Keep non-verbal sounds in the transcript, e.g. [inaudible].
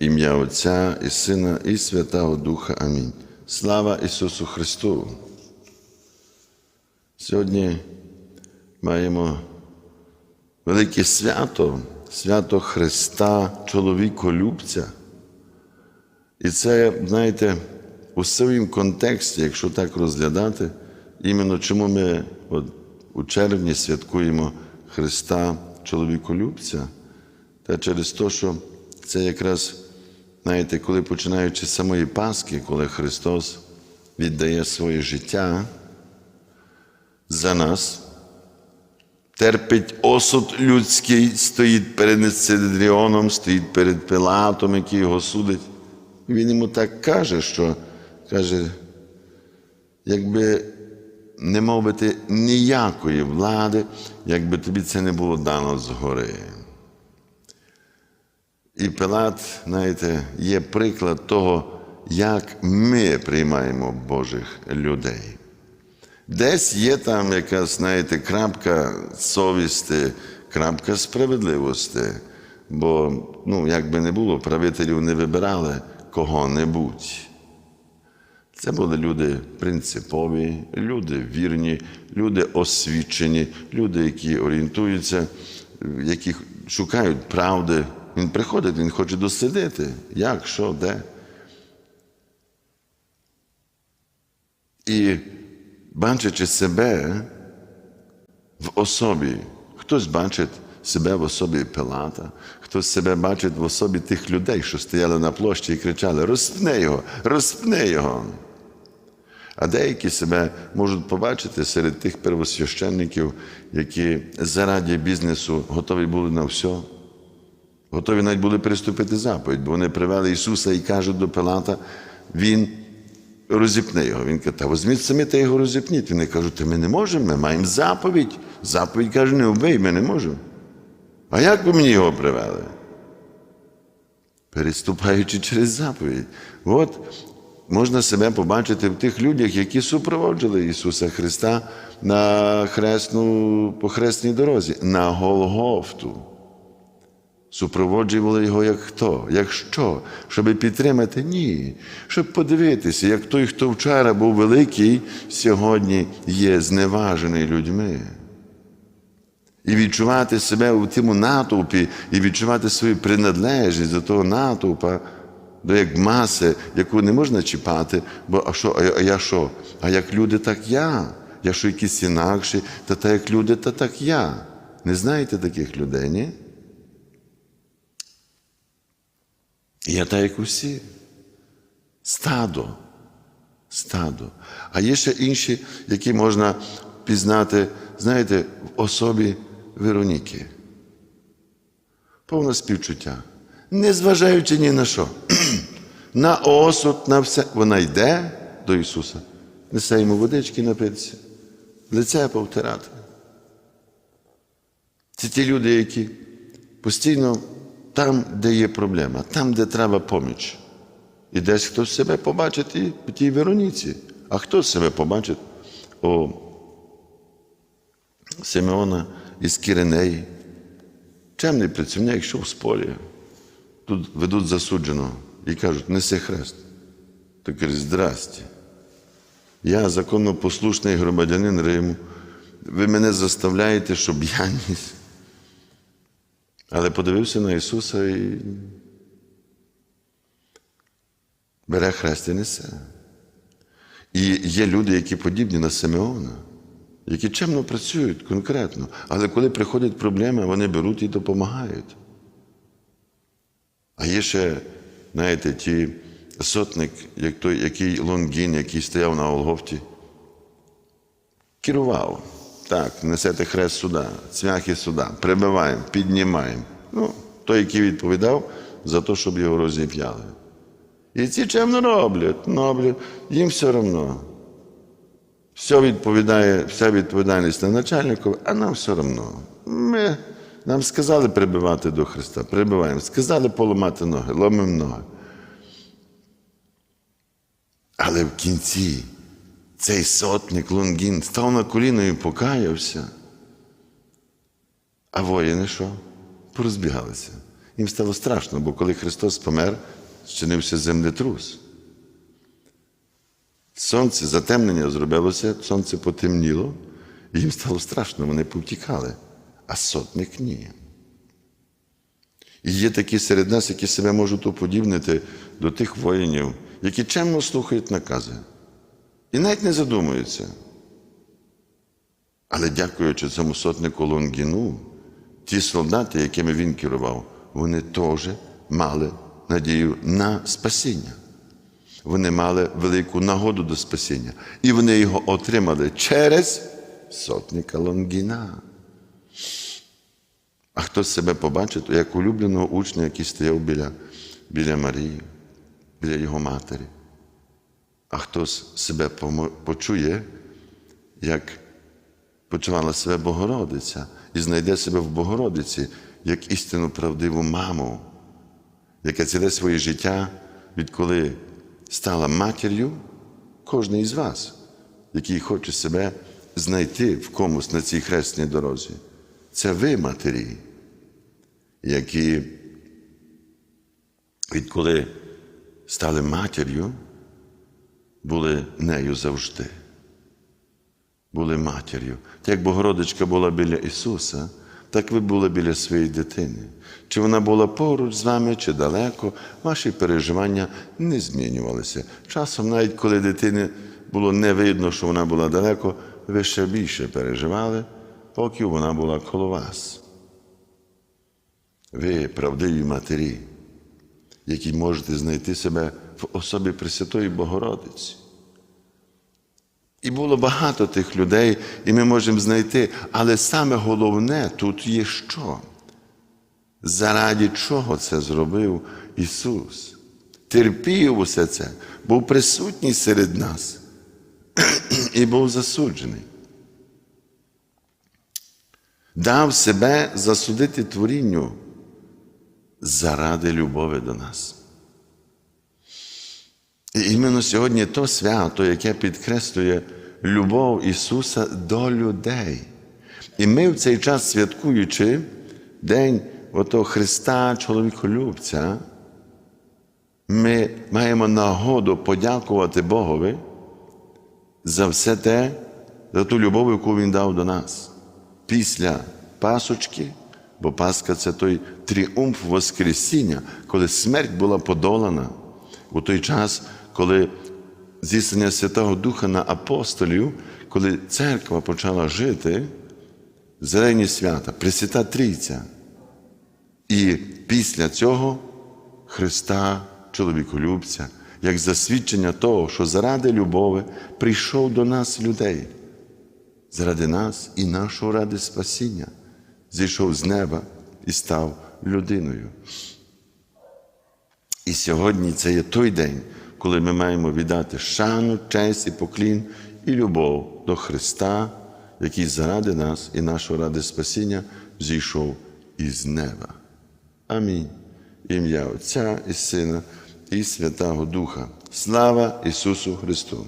Ім'я Отця і Сина, і Святого Духа. Амінь. Слава Ісусу Христу! Сьогодні маємо велике свято, свято Христа, чоловіколюбця. І це, знаєте, у своїм контексті, якщо так розглядати, іменно чому ми от, у червні святкуємо Христа чоловіколюбця, та через те, що це якраз, знаєте, коли починаючи з самої Пасхи, коли Христос віддає своє життя за нас, терпить осуд людський, стоїть перед Сидріоном, стоїть перед Пилатом, який його судить. І він йому так каже, що каже, якби не мов би ніякої влади, якби тобі це не було дано згори. І Пилат, знаєте, є приклад того, як ми приймаємо Божих людей. Десь є там якась, знаєте, крапка совісті, крапка справедливості. Бо, ну, як би не було, правителів не вибирали кого-небудь. Це були люди принципові, люди вірні, люди освічені, люди, які орієнтуються, які шукають правди. Він приходить, він хоче дослідити, як, що, де. І бачачи себе в особі, хтось бачить себе в особі Пилата, хтось себе бачить в особі тих людей, що стояли на площі і кричали: розпни його, розпни його. А деякі себе можуть побачити серед тих первосвященників, які заради бізнесу готові були на все. Готові навіть були приступити заповідь, бо вони привели Ісуса і кажуть до Пилата, Він розіпне його. Він каже, та візьміть самі та його розіпніть. Вони кажуть, ми не можемо, ми маємо заповідь. Заповідь каже, не вбий, ми не можемо. А як ви мені його привели? Переступаючи через заповідь. От можна себе побачити в тих людях, які супроводжували Ісуса Христа на хресну, по хресній дорозі, на Голгофту. Супроводжували його як хто? Як що? Щоб підтримати? Ні. Щоб подивитися, як той, хто вчора був великий, сьогодні є зневажений людьми. І відчувати себе у тому натовпі, і відчувати свою приналежність до того натовпа, до як маси, яку не можна чіпати, бо а що, а я що? А як люди, так я. Я що якісь інакші, та так як люди, та так я. Не знаєте таких людей, ні? Я так, як усі. Стадо. Стадо. А є ще інші, які можна пізнати, знаєте, в особі Вероніки. Повне співчуття. Незважаючи ні на що. [clears throat] на осуд, на все. Вона йде до Ісуса, несе йому водички напитися, лице повтирати. Це ті люди, які постійно там, де є проблема, там, де треба поміч. І десь хтось себе побачить і в тій Вероніці, а хто себе побачить у Симеона із Кіренеї. Чемний працівник йшов з поля. Тут ведуть засудженого і кажуть, неси хрест. То каже, здрасте. Я законопослушний громадянин Риму. Ви мене заставляєте, щоб я ніс. Але подивився на Ісуса і бере хрест і несе. І є люди, які подібні на Симеона, які чемно працюють конкретно, але коли приходять проблеми, вони беруть і допомагають. А є ще, знаєте, ті сотник, як той, який Лонгін, який стояв на Олговті, керував. Так, несете хрест сюди, цвяхи сюди, прибиваємо, піднімаємо. Ну, той, який відповідав за те, щоб його розіп'яли. І ці чемно роблять, роблять, їм все одно. Все відповідає, вся відповідальність на начальнику, а нам все одно. Ми, нам сказали прибивати до Христа, прибиваємо. Сказали поламати ноги, ломимо ноги. Але в кінці цей сотник Лунгін став на коліно і покаявся. А воїни що? Порозбігалися. Їм стало страшно, бо коли Христос помер, зчинився землетрус. Сонце затемнення зробилося, сонце потемніло, і їм стало страшно, вони повтікали, а сотник ні. І є такі серед нас, які себе можуть уподібнити до тих воїнів, які чемно слухають накази і навіть не задумуються. Але дякуючи цьому сотнику Лонгіну, ті солдати, якими він керував, вони теж мали надію на спасіння. Вони мали велику нагоду до спасіння. І вони його отримали через сотника Лонгіна. А хтось себе побачить, як улюбленого учня, який стояв біля, біля Марії, біля його матері. А хтось себе почує, як почувала себе Богородиця, і знайде себе в Богородиці як істинну правдиву маму, яка ціле своє життя, відколи стала матір'ю кожен із вас, який хоче себе знайти в комусь на цій хресній дорозі. Це ви, матері, які відколи стали матір'ю, були нею завжди. Були матір'ю. Як Богородичка була біля Ісуса, так ви були біля своєї дитини. Чи вона була поруч з вами, чи далеко, ваші переживання не змінювалися. Часом, навіть коли дитині було не видно, що вона була далеко, ви ще більше переживали, поки вона була коло вас. Ви правдиві матері, які можете знайти себе в особі Пресвятої Богородиці. І було багато тих людей, і ми можемо знайти. Але саме головне тут є що? Заради чого це зробив Ісус? Терпів усе це, був присутній серед нас і був засуджений. Дав себе засудити творінню заради любові до нас. І іменно сьогодні то свято, яке підкреслює любов Ісуса до людей. І ми в цей час, святкуючи День ото Христа, чоловіколюбця, ми маємо нагоду подякувати Богові за все те, за ту любов, яку Він дав до нас. Після Пасочки, бо Пасха це той тріумф Воскресіння, коли смерть була подолана у той час, коли зіснення Святого Духа на апостолів, коли церква почала жити, зелені свята, Пресвята Трійця. І після цього Христа, чоловіколюбця, як засвідчення того, що заради любові прийшов до нас людей, заради нас і нашого ради спасіння, зійшов з неба і став людиною. І сьогодні це є той день, коли ми маємо віддати шану, честь і поклін і любов до Христа, який заради нас і нашого ради спасіння зійшов із неба. Амінь. Ім'я Отця і Сина, і Святого Духа. Слава Ісусу Христу!